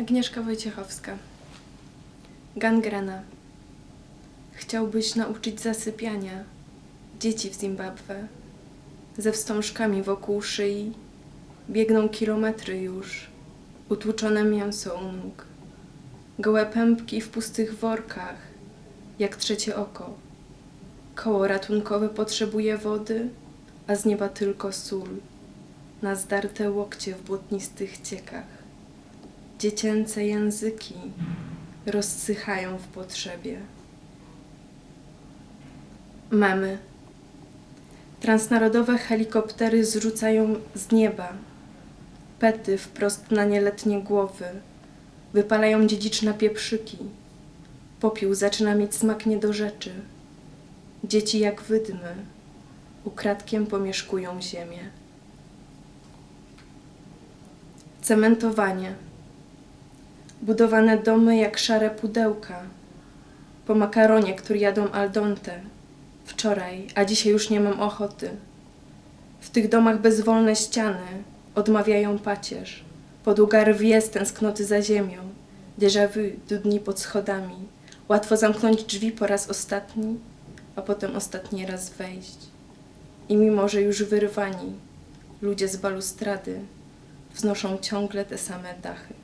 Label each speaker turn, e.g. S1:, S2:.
S1: Agnieszka Wojciechowska. Gangrena. Chciałbyś nauczyć zasypiania dzieci w Zimbabwe. Ze wstążkami wokół szyi biegną kilometry już, utłuczone mięso u nóg. Gołe pępki w pustych workach, jak trzecie oko. Koło ratunkowe potrzebuje wody, a z nieba tylko sól, na zdarte łokcie w błotnistych ciekach. Dziecięce języki rozsychają w potrzebie. Memy. Transnarodowe helikoptery zrzucają z nieba pety wprost na nieletnie głowy. Wypalają dziedziczne pieprzyki. Popiół zaczyna mieć smak nie do rzeczy. Dzieci jak wydmy ukradkiem pomieszkują ziemię. Cementowanie. Budowane domy jak szare pudełka. Po makaronie, który jadą al dente. Wczoraj, a dzisiaj już nie mam ochoty. W tych domach bezwolne ściany odmawiają pacierz. Podługa rwie z tęsknoty za ziemią. Déjà vu dudni pod schodami. Łatwo zamknąć drzwi po raz ostatni, a potem ostatni raz wejść. I mimo, że już wyrwani, ludzie z balustrady wznoszą ciągle te same dachy.